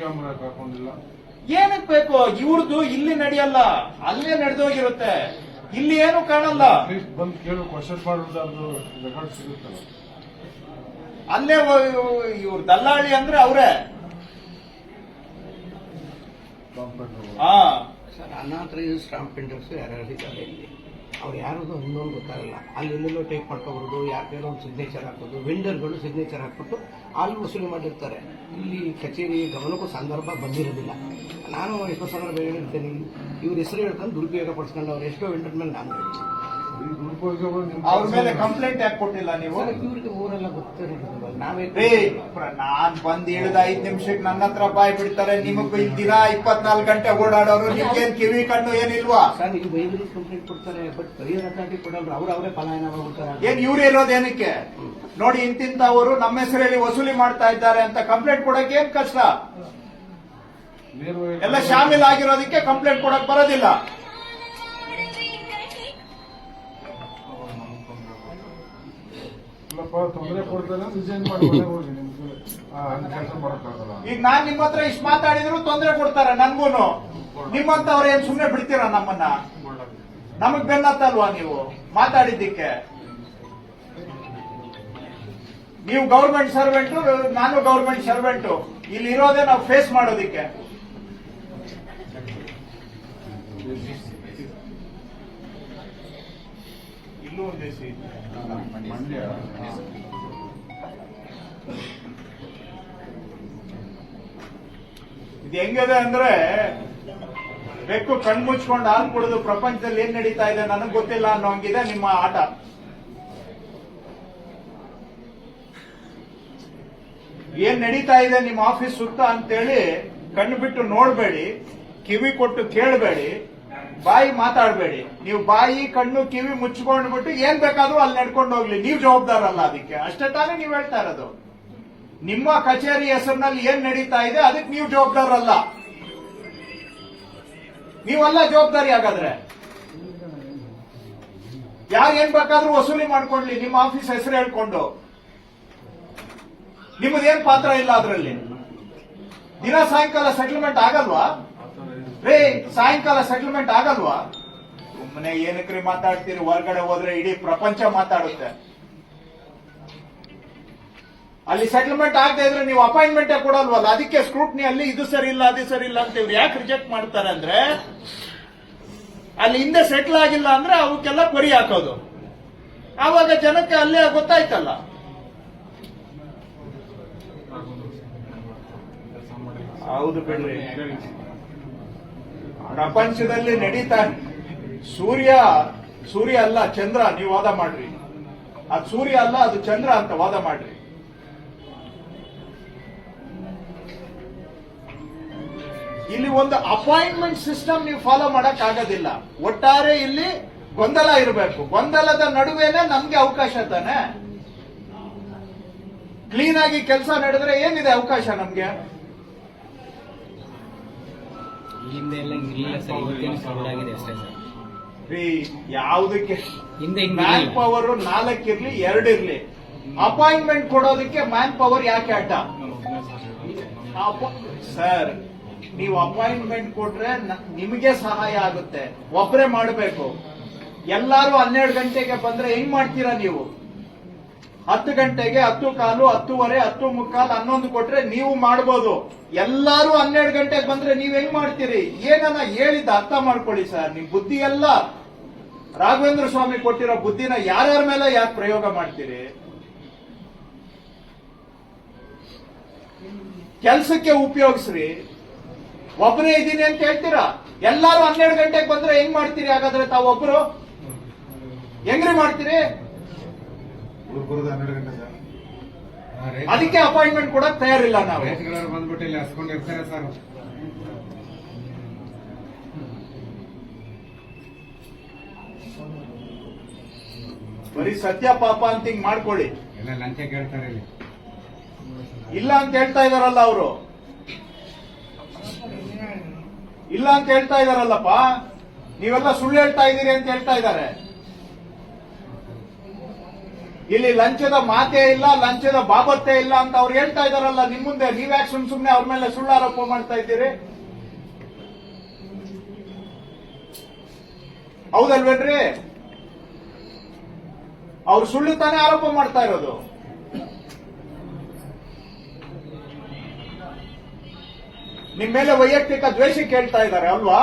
Camera ಹಾಕೊಂಡಿಲ್ಲ ಏನಕ್ ಬೇಕು? ಇವ್ರದ್ದು ಇಲ್ಲಿ ನಡೆಯಲ್ಲ. ಅಲ್ಲೇ ನಡೆದೋಗಿರುತ್ತೆ. ಇಲ್ಲಿ ಏನು ಕಾಣಲ್ಲ. ಅಟ್ಲೀಸ್ಟ್ ಬಂದು ಕೇಳು ಕ್ವಶನ್ ಮಾಡೋದಾದ್ರು ರೆಕಾರ್ಡ್ ಸಿಗುತ್ತಲ್ಲ. ಅಲ್ಲೇ ಇವ್ರ ದಲ್ಲಾಳಿ ಅಂದ್ರೆ ಅವರೇ. ಹಾ. ಸರ್ ಅನಾಥರೈಸ್ ಸ್ಟಾಂಪ್ ಪ್ರಿಂಟರ್ಸ್ ಯಾರ್ಯಾರು ಇದ್ದಾರೆ ಇಲ್ಲಿ? ಅವ್ರು ಯಾರದು ಇನ್ನೊಂದು ಗೊತ್ತಾಗಲ್ಲ. ಅಲ್ಲಿ ಎಲ್ಲೆಲ್ಲೋ ಟೈಪ್ ಮಾಡ್ಕೊಬರೋದು ಯಾರ್ದೇನೋ ಒಂದು ಸಿಗ್ನೇಚರ್ ಹಾಕೋದು ವೆಂಡರ್ಗಳು ಸಿಗ್ನೇಚರ್ ಹಾಕ್ಬಿಟ್ಟು ಅಲ್ಲಿ ವಸೂಲಿ ಮಾಡಿರ್ತಾರೆ. ಇಲ್ಲಿ ಕಚೇರಿ ಗಮನಕ್ಕೂ ಸಂದರ್ಭ ಬಂದಿರೋದಿಲ್ಲ. ನಾನು ಎಷ್ಟೋ ಸಂದರ್ಭ ಹೇಳಿರ್ತೇನೆ ಇವ್ರ ಹೆಸರು ಹೇಳ್ಕೊಂಡು ದುರುಪಯೋಗ ಪಡಿಸ್ಕೊಂಡು ಅವ್ರು ಎಷ್ಟೋ ವೆಂಡರ್ ಮೇಲೆ ನಾನು ಅವ್ರ ಮೇಲೆ ಕಂಪ್ಲೇಂಟ್ ಯಾಕೆ ಕೊಟ್ಟಿಲ್ಲ ನೀವು? ಇವ್ರಿಗೆ ಊರೆಲ್ಲ ಗೊತ್ತಿರಲಿಲ್ಲ ನಾವೇ ನಾನ್ ಬಂದ್ ಇಳಿದ ಐದ್ ನಿಮಿಷಕ್ಕೆ ನನ್ನ ಹತ್ರ ಬಾಯ್ ಬಿಡ್ತಾರೆ. ನಿಮಗ್ ದಿನ ಇಪ್ಪತ್ನಾಲ್ಕು ಗಂಟೆ ಓಡಾಡೋರು. ನಿಮ್ಗೇನ್ ಕಿವಿ ಕಣ್ಣು ಏನಿಲ್ವಾ? ಸರ್ ಇದು ಬೈಬಲ್ ಕಂಪ್ಲೇಂಟ್ ಕೊಡ್ತಾರೆ ಬಟ್ ಬೈಯರ್ ಅಥಾರಿಟಿ ಅವ್ರ ಅವರೇ ಪಲಾಯನ ಏನ್ ಇವ್ರು ಇರೋದೇನಕ್ಕೆ ನೋಡಿ ಇಂತಿಂತವರು ನಮ್ಮ ಹೆಸರಲ್ಲಿ ವಸೂಲಿ ಮಾಡ್ತಾ ಇದ್ದಾರೆ ಅಂತ ಕಂಪ್ಲೇಂಟ್ ಕೊಡಕ್ಕೆ ಏನ್ ಕಷ್ಟ? ಎಲ್ಲ ಶಾಮಿಲ್ ಆಗಿರೋದಕ್ಕೆ ಕಂಪ್ಲೇಂಟ್ ಕೊಡಕ್ ಬರೋದಿಲ್ಲ. ಈಗ ನಾನ್ ನಿಮ್ಮ ಹತ್ರ ಇಷ್ಟು ಮಾತಾಡಿದ್ರು ತೊಂದರೆ ಕೊಡ್ತಾರ ನನ್ಗೂನು. ನಿಮ್ಮಂತ ಏನ್ ಸುಮ್ನೆ ಬಿಡ್ತೀರಾ ನಮ್ಮನ್ನ? ನಮಗ್ ಬೆನ್ನತ್ತಲ್ವಾ ನೀವು ಮಾತಾಡಿದ್ದಕ್ಕೆ? ನೀವು ಗೌರ್ಮೆಂಟ್ ಸರ್ವೆಂಟು ನಾನು ಗೌರ್ಮೆಂಟ್ ಸರ್ವೆಂಟು. ಇಲ್ಲಿ ಇರೋದೇ ನಾವು ಫೇಸ್ ಮಾಡೋದಿಕ್ಕೆ. ಇದು ಹೆಂಗಿದೆ ಅಂದ್ರೆ ಬೆಕ್ಕು ಕಣ್ ಮುಚ್ಕೊಂಡು ಹಾಲು ಕುಡಿದು ಪ್ರಪಂಚದಲ್ಲಿ ಏನ್ ನಡೀತಾ ಇದೆ ನನಗೆ ಗೊತ್ತಿಲ್ಲ ಅನ್ನೋ ಹಂಗಿದೆ ನಿಮ್ಮ ಆಟ. ಏನ್ ನಡೀತಾ ಇದೆ ನಿಮ್ಮ ಆಫೀಸ್ ಸುತ್ತ ಅಂತೇಳಿ ಕಣ್ಣು ಬಿಟ್ಟು ನೋಡ್ಬೇಡಿ, ಕಿವಿ ಕೊಟ್ಟು ಕೇಳಬೇಡಿ ಬಾಯಿ ಮಾತಾಡಬೇಡಿ. ನೀವು ಬಾಯಿ, ಕಣ್ಣು, ಕಿವಿ ಮುಚ್ಕೊಂಡ್ಬಿಟ್ಟು ಏನ್ ಬೇಕಾದ್ರೂ ಅಲ್ಲಿ ನಡ್ಕೊಂಡು ಹೋಗ್ಲಿ. ನೀವು ಜವಾಬ್ದಾರಲ್ಲ ಅದಕ್ಕೆ. ಅಷ್ಟೇ ತಾನೇ ನೀವು ಹೇಳ್ತಾ ಇರೋದು. ನಿಮ್ಮ ಕಚೇರಿ ಹೆಸರಿನಲ್ಲಿ ಏನ್ ನಡೀತಾ ಇದೆ, ಅದಕ್ಕೆ ನೀವು ಜವಾಬ್ದಾರಲ್ಲ ನೀವಲ್ಲ ಜವಾಬ್ದಾರಿ ಹಾಗಾದ್ರೆ. ಯಾರು ಏನ್ ಬೇಕಾದ್ರೂ ವಸೂಲಿ ಮಾಡ್ಕೊಳ್ಳಿ ನಿಮ್ಮ ಆಫೀಸ್ ಹೆಸರು ಹೇಳ್ಕೊಂಡು. ನಿಮ್ಮದೇನ್ ಪಾತ್ರ ಇಲ್ಲ ಅದರಲ್ಲಿ? ದಿನ ಸಾಯಂಕಾಲ ಸೆಟಲ್ಮೆಂಟ್ ಆಗಲ್ವಾ? ರೇ ಸಾಯಂಕಾಲ ಸೆಟಲ್ಮೆಂಟ್ ಆಗಲ್ವಾ? ಸುಮ್ಮನೆ ಏನಕ್ರಿ ಮಾತಾಡ್ತೀರಿ? ಹೊರಗಡೆ ಹೋದ್ರೆ ಇಡೀ ಪ್ರಪಂಚ ಮಾತಾಡುತ್ತೆ. ಅಲ್ಲಿ ಸೆಟಲ್ಮೆಂಟ್ ಆಗದೆ ಇದ್ರೆ ನೀವು ಅಪಾಯಿಂಟ್ಮೆಂಟ್ ಕೊಡಲ್ವಲ್ಲ? ಅದಕ್ಕೆ ಸ್ಕ್ರೂಟ್ನಿ ಅಲ್ಲಿ ಇದು ಸರಿ ಇಲ್ಲ ಅದು ಸರಿ ಇಲ್ಲ ಅಂತ ಇವ್ರು ಯಾಕೆ ರಿಜೆಕ್ಟ್ ಮಾಡ್ತಾರೆ ಅಂದ್ರೆ ಅಲ್ಲಿ ಹಿಂದೆ ಸೆಟ್ಲ್ ಆಗಿಲ್ಲ ಅಂದ್ರೆ ಅವಕ್ಕೆಲ್ಲ ಕೊರಿ ಹಾಕೋದು. ಆವಾಗ ಜನಕ್ಕೆ ಅಲ್ಲೇ ಗೊತ್ತಾಯ್ತಲ್ಲ. ಹೌದು ಬಿಡ್ರಿ. ಪ್ರಪಂಚದಲ್ಲಿ ನಡೀತಾ ಸೂರ್ಯ ಸೂರ್ಯ ಅಲ್ಲ, ಚಂದ್ರ, ನೀವು ವಾದ ಮಾಡ್ರಿ. ಅದು ಸೂರ್ಯ ಅಲ್ಲ, ಅದು ಚಂದ್ರ ಅಂತ ವಾದ ಮಾಡ್ರಿ. ಇಲ್ಲಿ ಒಂದು ಅಪಾಯಿಂಟ್ಮೆಂಟ್ ಸಿಸ್ಟಮ್ ನೀವು ಫಾಲೋ ಮಾಡಕ್ ಆಗೋದಿಲ್ಲ. ಒಟ್ಟಾರೆ ಇಲ್ಲಿ ಗೊಂದಲ ಇರಬೇಕು. ಗೊಂದಲದ ನಡುವೆನೆ ನಮ್ಗೆ ಅವಕಾಶ ತಾನೆ. ಕ್ಲೀನ್ ಆಗಿ ಕೆಲಸ ನಡೆದ್ರೆ ಏನಿದೆ ಅವಕಾಶ ನಮ್ಗೆ? ಹಿಂದೆ ಎಲ್ಲ ಇರಲಿಲ್ಲ ಸರ್ ಇವತ್ತೇನು ಆಗಿದೆ ಅಷ್ಟೇ ಸರ್. ಯಾವುದಕ್ಕೆ? ಹಿಂದೆ ಮ್ಯಾನ್ ಪವರ್ ನಾಲ್ಕು ಇರ್ಲಿ ಎರಡು ಇರ್ಲಿ. ಅಪಾಯಿಂಟ್ಮೆಂಟ್ ಕೊಡೋದಕ್ಕೆ ಮ್ಯಾನ್ ಪವರ್ ಯಾಕೆ ಆಟ ಸರ್ ನೀವು ಅಪಾಯಿಂಟ್ಮೆಂಟ್ ಕೊಟ್ರೆ ನಿಮಗೆ ಸಹಾಯ ಆಗುತ್ತೆ. ಒಬ್ಬರೇ ಮಾಡಬೇಕು. ಎಲ್ಲಾರು ಹನ್ನೆರಡು ಗಂಟೆಗೆ ಬಂದ್ರೆ ಹೆಂಗ್ ಮಾಡ್ತೀರಾ ನೀವು? ಹತ್ತು ಗಂಟೆಗೆ ಹತ್ತು ಕಾಲು, ಹತ್ತುವರೆ, ಹತ್ತು ಮುಕ್ಕಾಲು, ಹನ್ನೊಂದು ಕೊಟ್ರೆ ನೀವು ಮಾಡ್ಬೋದು. ಎಲ್ಲಾರು ಹನ್ನೆರಡು ಗಂಟೆಗೆ ಬಂದ್ರೆ ನೀವ್ ಹೆಂಗ್ ಮಾಡ್ತೀರಿ? ಏನನ್ನ ಹೇಳಿದ ಅರ್ಥ ಮಾಡ್ಕೊಳ್ಳಿ ಸರ್. ನಿಮ್ ಬುದ್ಧಿ ಎಲ್ಲ ರಾಘವೇಂದ್ರ ಸ್ವಾಮಿ ಕೊಟ್ಟಿರೋ ಬುದ್ಧಿನ ಯಾರ್ಯಾರ ಮೇಲೆ ಯಾಕೆ ಪ್ರಯೋಗ ಮಾಡ್ತೀರಿ? ಕೆಲ್ಸಕ್ಕೆ ಉಪಯೋಗಿಸ್ರಿ. ಒಬ್ಬನೇ ಇದ್ದೀನಿ ಅಂತ ಹೇಳ್ತೀರಾ? ಎಲ್ಲಾರು ಹನ್ನೆರಡು ಗಂಟೆಗೆ ಬಂದ್ರೆ ಹೆಂಗ್ ಮಾಡ್ತೀರಿ? ಹಾಗಾದ್ರೆ ತಾವೊಬ್ರು? ಹೆಂಗ್ರಿ ಮಾಡ್ತೀರಿ? ಹನ್ನೆರಡು ಗಂಟೆ ಸರ್. ಅದಕ್ಕೆ ಅಪಾಯಿಂಟ್ಮೆಂಟ್ ಕೊಡಕ್ ತಯಾರಿಲ್ಲ ನಾವು. ರೈತರು ಬಂದ್ಬಿಟ್ಟು ಇಲ್ಲಿ ಹಸ್ಕೊಂಡಿರ್ತಾರೆ ಸರ್. ಬರೀ ಸತ್ಯ ಪಾಪ ಅಂತ ಹಿಂಗ್ ಮಾಡ್ಕೊಳ್ಳಿ. ಎಲ್ಲ ಲಂಚ ಕೇಳ್ತಾರೆ ಇಲ್ಲಿ. ಇಲ್ಲ ಅಂತ ಹೇಳ್ತಾ ಇದಾರಲ್ಲ ಅವರು. ಇಲ್ಲ ಅಂತ ಹೇಳ್ತಾ ಇದಾರಲ್ಲಪ್ಪ. ನೀವೆಲ್ಲ ಸುಳ್ಳು ಹೇಳ್ತಾ ಇದ್ದೀರಿ ಅಂತ ಹೇಳ್ತಾ ಇದ್ದಾರೆ. ಇಲ್ಲಿ ಲಂಚದ ಮಾತೇ ಇಲ್ಲ, ಲಂಚದ ಬಾಬತ್ತೇ ಇಲ್ಲ ಅಂತ ಅವ್ರು ಹೇಳ್ತಾ ಇದಾರಲ್ಲ ನಿಮ್ ಮುಂದೆ. ನೀವ್ಯಾಕ್ ಸುಮ್ ಸುಮ್ನೆ ಅವ್ರ ಮೇಲೆ ಸುಳ್ಳು ಆರೋಪ ಮಾಡ್ತಾ ಇದ್ದೀರಿ? ಹೌದಲ್ವೇನ್ರಿ? ಅವ್ರು ಸುಳ್ಳು ತಾನೇ ಆರೋಪ ಮಾಡ್ತಾ ಇರೋದು. ನಿಮ್ಮ ಮೇಲೆ ವೈಯಕ್ತಿಕ ದ್ವೇಷ ಕೇಳ್ತಾ ಇದ್ದಾರೆ ಅಲ್ವಾ?